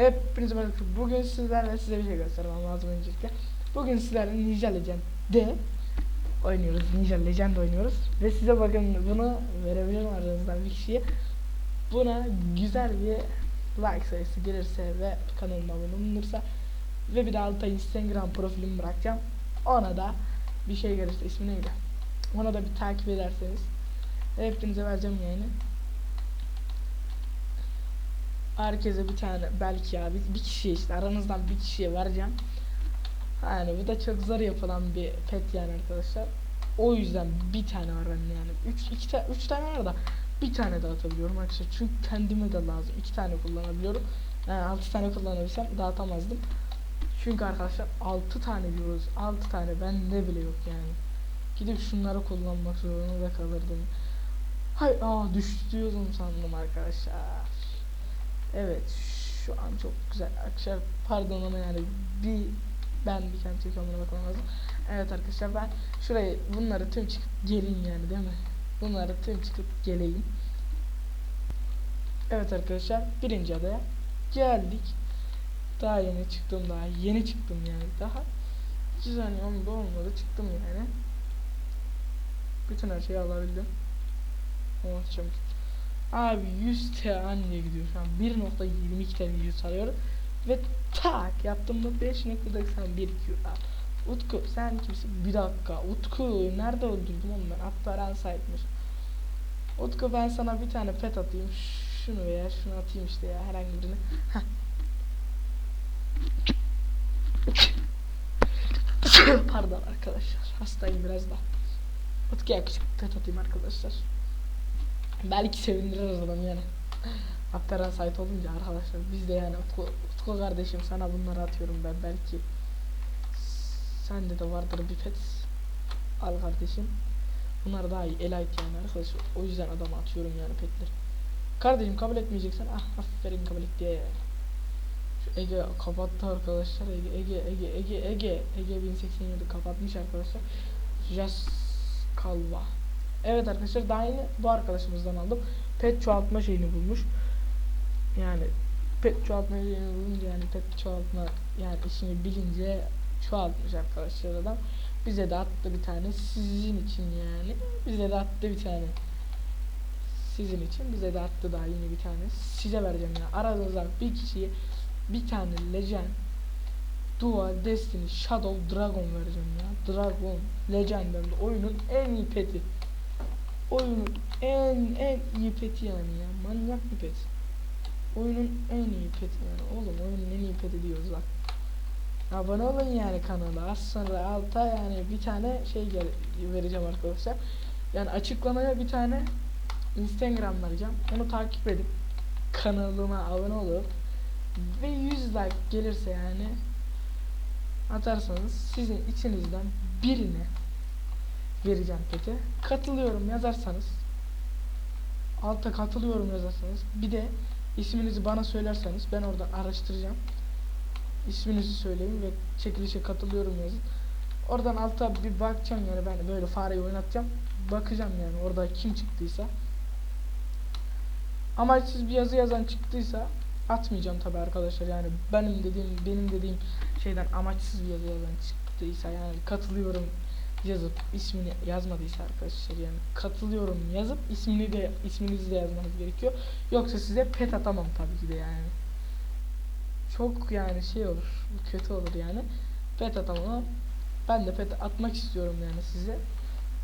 Hepinize merhaba. Bugün sizlerle size bir şey göstermem lazım öncelikle. Bugün sizlerle Ninja Legend de oynuyoruz. Ninja Legend oynuyoruz. Ve size bakın bunu verebilirim aranızdan bir kişiye. Buna güzel bir like sayısı gelirse ve kanalıma abone olunursa ve bir de alta Instagram profilimi bırakacağım. Ona da bir şey gelirse ismi neydi? Ona da bir takip ederseniz hepinize vereceğim yani. Herkese bir tane belki ya bir, bir kişiye işte aranızdan bir kişiye vereceğim. Yani bu da çok zor yapılan bir pet yani arkadaşlar. O yüzden bir tane benim yani. Üç, iki ta üç tane var da bir tane dağıtabiliyorum arkadaşlar. Çünkü kendime de lazım. iki tane kullanabiliyorum. Yani altı tane kullanabilsem dağıtamazdım. Çünkü arkadaşlar altı tane diyoruz. Altı tane bende bile yok yani. Gidip şunları kullanmak zorunda da kalırdım. Hay aa düştüyordum sandım arkadaşlar. Evet şu an çok güzel arkadaşlar pardon ama yani bir ben bir kendi çekiyorum bakmam lazım. Evet arkadaşlar ben şurayı bunları tüm çıkıp geleyim yani değil mi? Bunları tüm çıkıp geleyim. Evet arkadaşlar birinci adaya geldik. Daha yeni çıktım daha yeni çıktım yani daha 2 saniye olmadı olmadı çıktım yani. Bütün her şeyi alabildim. Oh çabuk. Abi 100 TL anne gidiyor şu an. 1.22 TL 100 alıyor ve tak yaptım mı 5.91 Q. Utku sen kimsin? Bir dakika. Utku nerede öldürdüm onu ben? Apparan sahipmiş Utku ben sana bir tane pet atayım. Şunu veya şunu atayım işte ya herhangi birini. Pardon arkadaşlar hastayım biraz da. Utku'ya küçük pet atayım arkadaşlar Belki sevindirir adam yani. Aptera site olunca arkadaşlar biz de yani Utku, Utku kardeşim sana bunları atıyorum ben. Belki sende de vardır bir pet. Al kardeşim. Bunlar daha iyi elite yani arkadaşlar. O yüzden adama atıyorum yani petleri. Kardeşim kabul etmeyeceksen ah aferin kabul et diye. Şu Ege kapattı arkadaşlar. Ege Ege Ege Ege Ege. Ege 1087 kapatmış arkadaşlar. Jas Kalva Evet arkadaşlar daha yeni bu arkadaşımızdan aldım. Pet çoğaltma şeyini bulmuş. Yani pet çoğaltma şeyini bulunca yani pet çoğaltma yani işini bilince çoğaltmış arkadaşlar adam. Bize de attı bir tane sizin için yani. Bize de attı bir tane. Sizin için bize de attı daha yeni bir tane. Size vereceğim ya. Aranızdan bir kişiye bir tane legend Dual Destiny Shadow Dragon vereceğim ya. Dragon Legend oyunun en iyi peti oyunun en en iyi peti yani ya. Manyak bir pet. Oyunun en iyi peti yani. Oğlum oyunun en iyi peti diyoruz bak. Abone olun yani kanala. Az sonra alta yani bir tane şey vereceğim arkadaşlar. Yani açıklamaya bir tane Instagram vereceğim. Onu takip edip kanalıma abone olup ve 100 like gelirse yani atarsanız sizin içinizden birine vereceğim peki. Katılıyorum yazarsanız alta katılıyorum yazarsanız bir de isminizi bana söylerseniz ben oradan araştıracağım. İsminizi söyleyin ve çekilişe katılıyorum yazın. Oradan alta bir bakacağım yani ben böyle fareyi oynatacağım. Bakacağım yani orada kim çıktıysa. Amaçsız bir yazı yazan çıktıysa atmayacağım tabi arkadaşlar yani benim dediğim benim dediğim şeyden amaçsız bir yazı yazan çıktıysa yani katılıyorum yazıp ismini yazmadıysa arkadaşlar yani katılıyorum yazıp ismini de isminizi de yazmanız gerekiyor. Yoksa size pet atamam tabii ki de yani. Çok yani şey olur. Kötü olur yani. Pet atamam. Ben de pet atmak istiyorum yani size.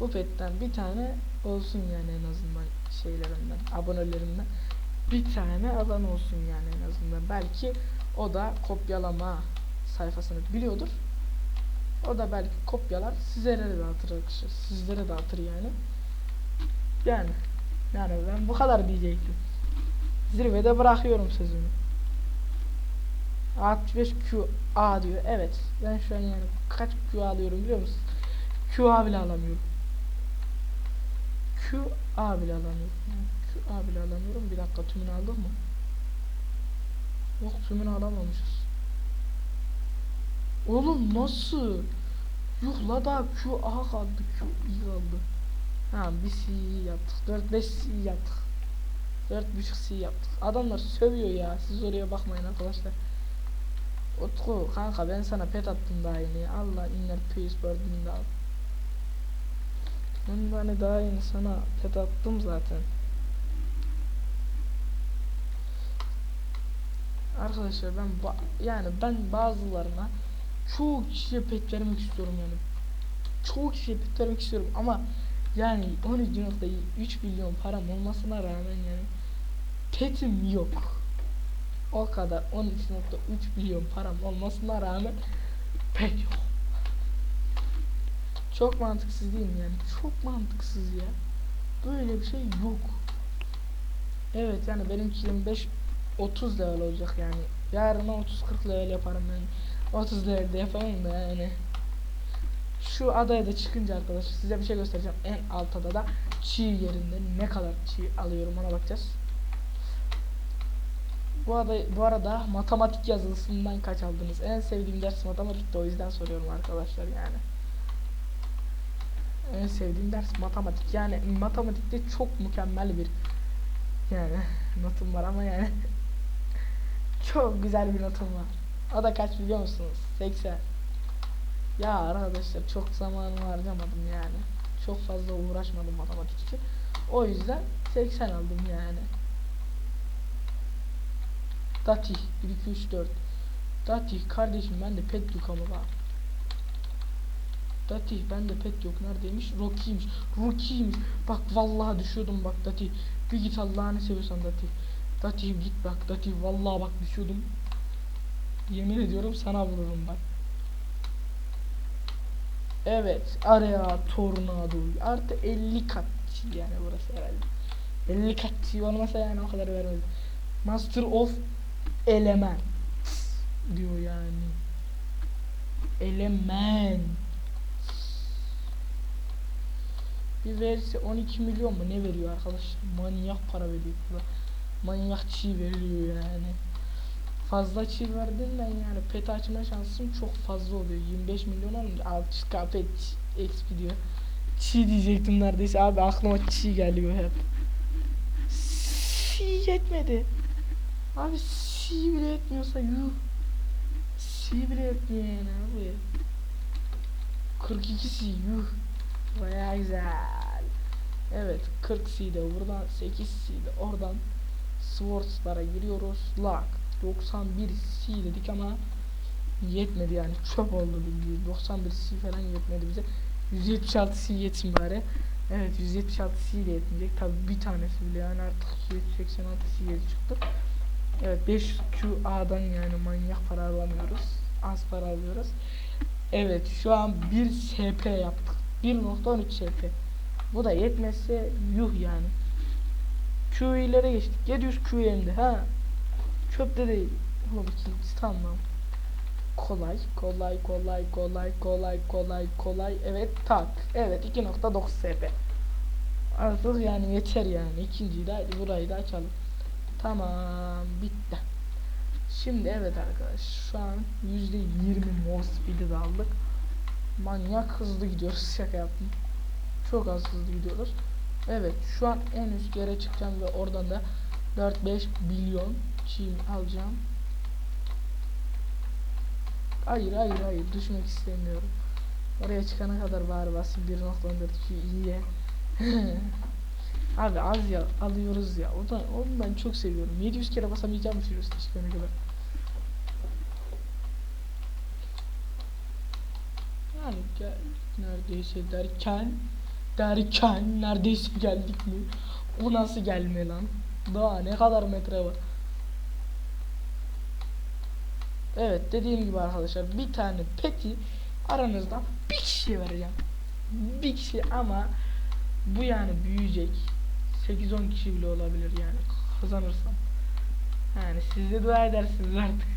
Bu petten bir tane olsun yani en azından şeylerimden, abonelerimden. Bir tane alan olsun yani en azından. Belki o da kopyalama sayfasını biliyordur. O da belki kopyalar sizlere de dağıtır arkadaşlar. Sizlere dağıtır yani. Yani. Yani ben bu kadar diyecektim. Zirvede bırakıyorum sözümü. 65 Q A diyor. Evet. Ben şu an yani kaç Q alıyorum biliyor musun? Q A bile alamıyorum. Q A bile alamıyorum. Q A bile alamıyorum. Bir dakika tümünü aldım mı? Yok tümünü alamamışız. Oğlum nasıl? Yuh la daha Q A kaldı. Q iyi kaldı. Ha bir C yaptık. 4 5 C yaptık. 4.5 C yaptık. Adamlar sövüyor ya. Siz oraya bakmayın arkadaşlar. Utku kanka ben sana pet attım daha yeni. Allah inner peace bird'ini al. Ben hani daha yeni sana pet attım zaten. Arkadaşlar ben ba- yani ben bazılarına çoğu kişiye pet vermek istiyorum yani. Çoğu kişiye pet vermek istiyorum ama yani 13.3 milyon param olmasına rağmen yani petim yok. O kadar 13.3 milyon param olmasına rağmen pet yok. Çok mantıksız değil mi yani? Çok mantıksız ya. Böyle bir şey yok. Evet yani benimki 25 30 level olacak yani. Yarına 30 40 level yaparım. Yani. 30'larda yapayım da yani. Şu adaya da çıkınca arkadaşlar size bir şey göstereceğim. En alt adada çiğ yerinde ne kadar çiğ alıyorum ona bakacağız. Bu arada, bu arada matematik yazılısından kaç aldınız? En sevdiğim ders matematik de o yüzden soruyorum arkadaşlar yani. En sevdiğim ders matematik. Yani matematikte çok mükemmel bir yani notum var ama yani çok güzel bir notum var. O da kaç biliyor musunuz? 80. Ya arkadaşlar çok zamanımı harcamadım yani. Çok fazla uğraşmadım matematik için. O yüzden 80 aldım yani. Dati 1 2 3 4. Dati kardeşim ben de pet yok ama bak. Dati ben de pet yok neredeymiş? Rocky'ymiş. Rocky'ymiş. Bak vallahi düşüyordum bak Dati. Bir git Allah'ını seviyorsan Dati. Dati git bak Dati vallahi bak düşüyordum. Yemin ediyorum sana vururum bak. Evet araya tornado. Artı 50 kat yani burası herhalde. 50 kat olmasa yani o kadar vermez Master of Element diyor yani. Element bir verisi 12 milyon mu? Ne veriyor arkadaş? Manyak para veriyor. Burada manyak çiğ veriyor yani fazla çiğ verdiğinden yani pet açma şansım çok fazla oluyor. 25 milyon olunca 600k pet XP diyor. Çiğ diyecektim neredeyse abi aklıma çiğ geliyor hep. Çiğ yetmedi. Abi çiğ bile yetmiyorsa yuh. Çiğ bile yetmiyor yani abi. 42 C yuh. Baya güzel. Evet 40 C'de buradan 8 C'de oradan Swords'lara giriyoruz. Lock 91 C dedik ama yetmedi yani çöp oldu bildiğin. 91 C falan yetmedi bize. 176 C yetsin bari. Evet 176 C de yetmeyecek. Tabi bir tanesi bile yani artık 286 C'ye çıktı. Evet 500 QA'dan yani manyak para alamıyoruz. Az para alıyoruz. Evet şu an 1 SP yaptık. 1.13 SP bu da yetmezse yuh yani. Q ileri geçtik 700 QM'de ha Çöpte değil. Oğlum ikincisi tamam. Kolay, kolay, kolay, kolay, kolay, kolay, kolay. Evet, tak. Evet, 2.9 SP. Artık yani yeter yani. İkinciyi de burayı da açalım. Tamam, bitti. Şimdi evet arkadaş, şu an %20 more speed'i de aldık. Manyak hızlı gidiyoruz. Şaka yaptım. Çok az hızlı gidiyoruz. Evet, şu an en üst yere çıkacağım ve oradan da 4-5 milyon çiğ alacağım. Hayır hayır hayır düşmek istemiyorum. Oraya çıkana kadar bari basayım 1.14 iyiye. Abi az ya alıyoruz ya. O da onu ben çok seviyorum. 700 kere basamayacağım üstte çıkana kadar. Yani neredeyse derken derken neredeyse geldik mi? O nasıl gelme lan? Daha ne kadar metre var? Evet dediğim gibi arkadaşlar bir tane peti aranızdan bir kişiye vereceğim. Bir kişi ama bu yani büyüyecek. 8-10 kişi bile olabilir yani kazanırsam. Yani siz de dua edersiniz artık.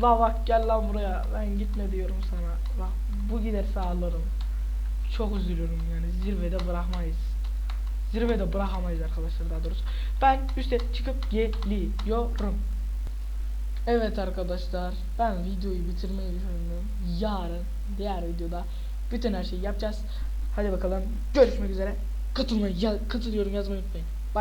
La bak gel lan buraya ben gitme diyorum sana. Bak bu giderse alırım. Çok üzülüyorum yani zirvede bırakmayız. Zirvede bırakamayız arkadaşlar daha doğrusu. Ben üste çıkıp geliyorum. Evet arkadaşlar ben videoyu bitirmeyi düşünüyorum. Yarın diğer videoda bütün her şeyi yapacağız. Hadi bakalım görüşmek üzere. Katılmayı ya, katılıyorum yazmayı unutmayın.